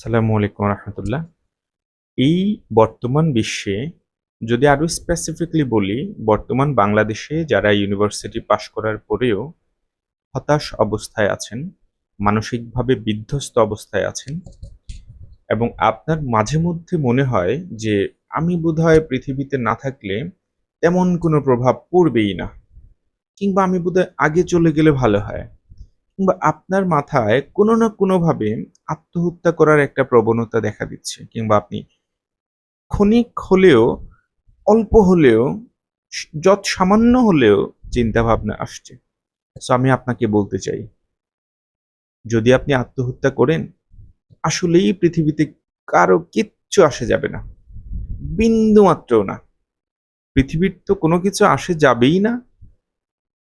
আসসালামু আলাইকুম রহমতুল্লাহ। এই বর্তমান বিশ্বে যদি আরও স্পেসিফিকলি বলি, বর্তমান বাংলাদেশে যারা ইউনিভার্সিটি পাশ করার পরেও হতাশ অবস্থায় আছেন, মানসিকভাবে বিধ্বস্ত অবস্থায় আছেন এবং আপনার মাঝে মধ্যে মনে হয় যে আমি বোধহয় পৃথিবীতে না থাকলে তেমন কোনো প্রভাব পড়বেই না কিংবা আমি বোধহয় আগে চলে গেলে ভালো হয়। কিংবা আপনার মাথায় কোনো না কোনোভাবে আত্মহত্যা করার একটা প্রবণতা দেখা দিচ্ছে, কিংবা আপনি ক্ষণিক হলেও, অল্প হলেও যৎ সামান্য হলেও চিন্তা ভাবনা আসছে। সো আমি আপনাকে বলতে চাই, যদি আপনি আত্মহত্যা করেন, আসলেই পৃথিবীতে কারও কিচ্ছু আসে যাবে না, বিন্দু মাত্রও না। পৃথিবীর তো কোনো কিছু আসে যাবেই না,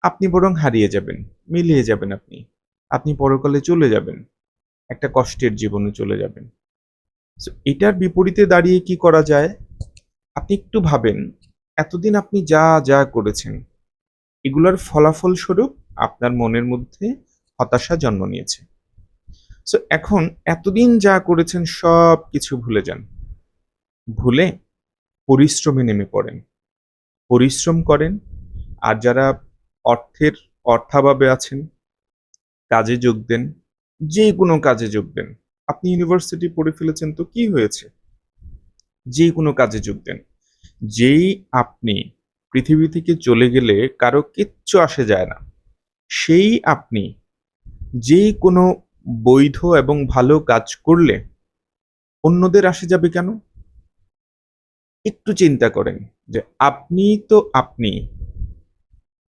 আপনি বরং হারিয়ে যাবেন, মিলিয়ে যাবেন আপনি। আপনি পরকালে চলে যাবেন। একটা কষ্টের জীবনে চলে যাবেন। এটার বিপরীতে দাঁড়িয়ে কি করা যায়? আপনি একটু ভাবেন, এতদিন আপনি যা যা করেছেন, এগুলোর ফলাফল স্বরূপ আপনার মনের মধ্যে হতাশা জন্ম নিয়েছে। সো এখন এতদিন যা করেছেন সব কিছু ভুলে যান। ভুলে পরিশ্রমে নেমে পড়েন। পরিশ্রম করেন, আর যারা অর্থের অর্থাভাবে আছেন কাজে যোগ দেন যে কোনো কাজে যোগ দেন। আপনি ইউনিভার্সিটি পড়ে ফেলেছেন তো কি হয়েছে? যে কোনো কাজে যোগ দেন। যেই আপনি পৃথিবী থেকে চলে গেলে কারও কিচ্ছু আসে যায় না। সেই আপনি যে কোনো বৈধ এবং ভালো কাজ করলে অন্যদের আসে যাবে কেন? একটু চিন্তা করেন যে আপনি তো আপনি।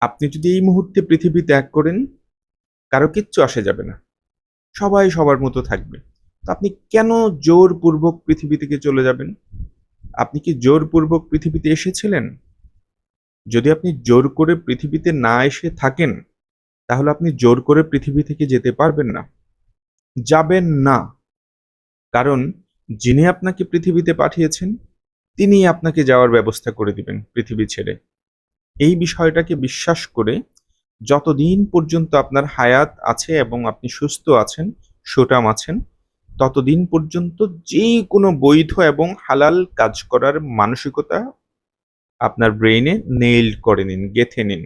আপনি যদি এই মুহূর্তে পৃথিবী ত্যাগ করেন কারও কিচ্ছু আসে যাবে না। সবাই সবার মতো থাকবে। তো আপনি কেন জোরপূর্বক পৃথিবী থেকে চলে যাবেন? আপনি কি জোরপূর্বক পৃথিবীতে এসেছিলেন? যদি আপনি জোর করে পৃথিবীতে না এসে থাকেন, তাহলে আপনি জোর করে পৃথিবী থেকে যেতে পারবেন না। যাবেন না। কারণ যিনি আপনাকে পৃথিবীতে পাঠিয়েছেন তিনি আপনাকে যাওয়ার ব্যবস্থা করে দিবেন পৃথিবী ছেড়ে। এই বিষয়টাকে বিশ্বাস করে যতদিন পর্যন্ত আপনার হায়াত আছে এবং আপনি সুস্থ আছেন, সুটাম আছেন, ততদিন পর্যন্ত যে কোনো বৈধ এবং হালাল কাজ করার মানসিকতা আপনার ব্রেইনে নেইল করে নিন, গেথে নিন।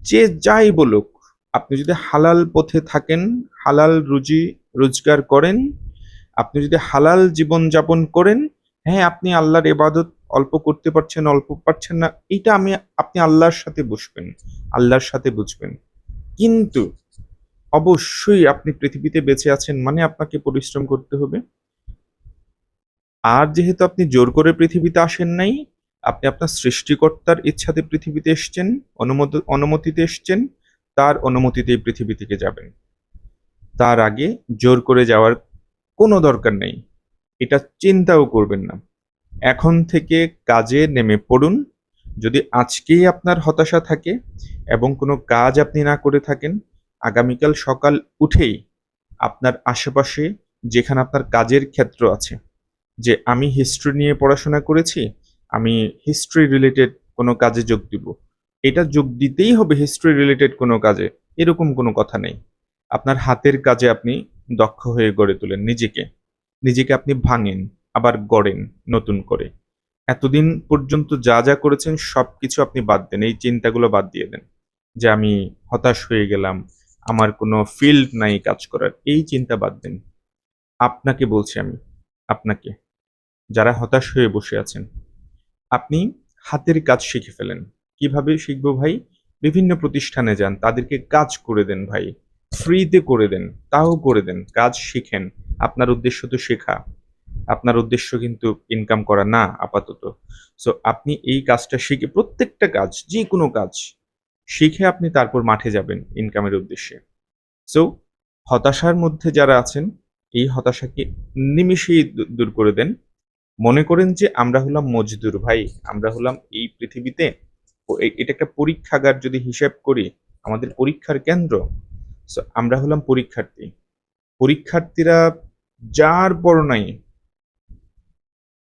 যে যাই বলুক, আপনি যদি হালাল পথে থাকেন, হালাল রুজি, রোজগার করেন, আপনি যদি হালাল জীবন যাপন করেন হ্যাঁ আপনি আল্লাহর এবাদত অল্প করতে পারছেন, অল্প পারছেন না, এটা আমি, আপনি আল্লাহর সাথে বসবেন আল্লাহর সাথে বুঝবেন। কিন্তু অবশ্যই আপনি পৃথিবীতে বেঁচে আছেন মানে আপনাকে পরিশ্রম করতে হবে। আর যেহেতু আপনি জোর করে পৃথিবীতে আসেন নাই, আপনি আপনার সৃষ্টিকর্তার ইচ্ছাতে পৃথিবীতে এসছেন অনুমতি অনুমতিতে এসছেন, তার অনুমতিতেই পৃথিবী থেকে যাবেন। তার আগে জোর করে যাওয়ার কোনো দরকার নেই। এটা চিন্তাও করবেন না। এখন থেকে কাজে নেমে পড়ুন। যদি আজকেই আপনার হতাশা থাকে এবং কোনো কাজ আপনি না করে থাকেন, আগামীকাল সকাল উঠেই আপনার আশেপাশে যেখানে আপনার কাজের ক্ষেত্র আছে, যে আমি হিস্ট্রি নিয়ে পড়াশোনা করেছি, আমি হিস্ট্রি রিলেটেড কোনো কাজে যোগ দিব। এটা যোগ দিতেই হবে হিস্ট্রি রিলেটেড কোনো কাজে, এরকম কোনো কথা নেই। আপনার হাতের কাজে আপনি দক্ষ হয়ে গড়ে তোলেন নিজেকে নিজেকে আপনি ভাঙেন। আবার গড়েন নতুন করে। এতদিন পর্যন্ত যা যা করেছেন, সবকিছু আপনি বাদ দেন, এই চিন্তাগুলো বাদ দিয়ে দেন যে আমি হতাশ হয়ে গেলাম, আমার কোনো ফিল্ড নাই কাজ করার, এই চিন্তা বাদ দেন। আপনাকে বলছি আমি, আপনাকে, যারা হতাশ হয়ে বসে আছেন, আপনি হাতের কাজ শিখে ফেলেন। কীভাবে শিখব ভাই? বিভিন্ন প্রতিষ্ঠানে যান, তাদেরকে কাজ করে দেন ভাই ফ্রিতে করে দেন, তাও করে দেন, কাজ শিখেন। আপনার উদ্দেশ্য তো শেখা। আপনার উদ্দেশ্য কিন্তু ইনকাম করা না, আপাতত। সো আপনি এই কাজটা শিখে প্রত্যেকটা কাজ যে কোনো কাজ, শিখে আপনি তারপর মাঠে যাবেন ইনকামের উদ্দেশ্যে। সো হতাশার মধ্যে যারা আছেন, এই হতাশাকে নিমিষেই দূ- দূর করে দেন। মনে করেন যে আমরা হলাম মজদুর ভাই, আমরা হলাম এই পৃথিবীতে এটা একটা পরীক্ষাগার যদি হিসাব করি, আমাদের পরীক্ষার কেন্দ্র। আমরা হলাম পরীক্ষার্থী। পরীক্ষার্থীরা যার পর নাই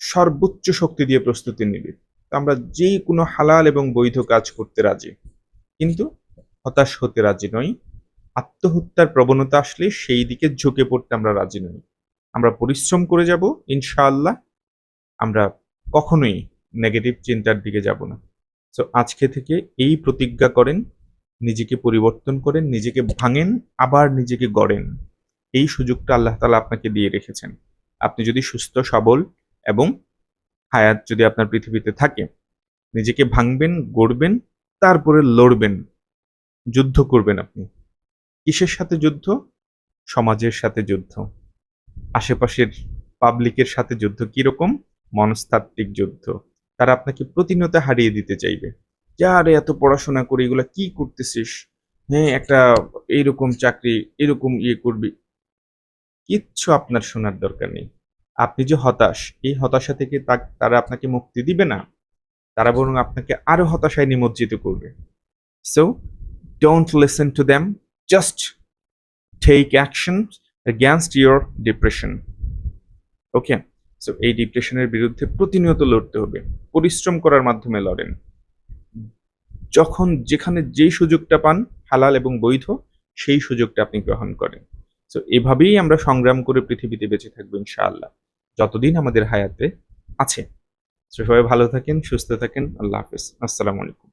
সর্বোচ্চ শক্তি দিয়ে প্রস্তুতি নিবে। আমরা যে কোনো হালাল এবং বৈধ কাজ করতে রাজি, কিন্তু হতাশ হতে রাজি নই। আত্মহত্যার প্রবণতা আসলে সেই দিকে ঝুঁকে পড়তে আমরা রাজি নই। আমরা পরিশ্রম করে যাব, ইনশাআল্লাহ। আমরা কখনোই নেগেটিভ চিন্তার দিকে যাব না। সো আজকে থেকে এই প্রতিজ্ঞা করেন, নিজেকে পরিবর্তন করেন, নিজেকে ভাঙেন, আবার নিজেকে গড়েন। এই সুযোগটা আল্লাহ তালা আপনাকে দিয়ে রেখেছেন। আপনি যদি সুস্থ, সবল এবং হায়াত যদি আপনার পৃথিবীতে থাকে, নিজেকে ভাঙবেন, গড়বেন, তারপরে লড়বেন, যুদ্ধ করবেন আপনি। কিসের সাথে যুদ্ধ? সমাজের সাথে যুদ্ধ। আশেপাশের পাবলিকের সাথে যুদ্ধ কীরকম? মনস্তাত্ত্বিক যুদ্ধ। তারা আপনাকে প্রতিনিয়ত হারিয়ে দিতে চাইবে। যে আরে এত পড়াশোনা করে এগুলা কি করতেছিস? হ্যাঁ একটা এইরকম চাকরি, এরকম ইয়ে করবি। কিচ্ছু আপনার শোনার দরকার নেই। আপনি যে হতাশ, এই হতাশা থেকে তারা আপনাকে মুক্তি দিবে না। তারা বরং আপনাকে আরও হতাশায় নিমজ্জিত করবে। So don't listen to them just take action against your depression okay so এই ডিপ্রেশনের বিরুদ্ধে প্রতিনিয়ত লড়তে হবে, পরিশ্রম করার মাধ্যমে লড়েন। যখন যেখানে যেই সুযোগটা পান, হালাল এবং বৈধ, সেই সুযোগটা আপনি গ্রহণ করেন। সো এভাবেই আমরা সংগ্রাম করে পৃথিবীতে বেঁচে থাকব, ইনশাআল্লাহ। যতদিন আমাদের হায়াতে আছে। সবাই ভালো থাকেন সুস্থ থাকেন। আল্লাহ হাফিজ। আসসালামু আলাইকুম।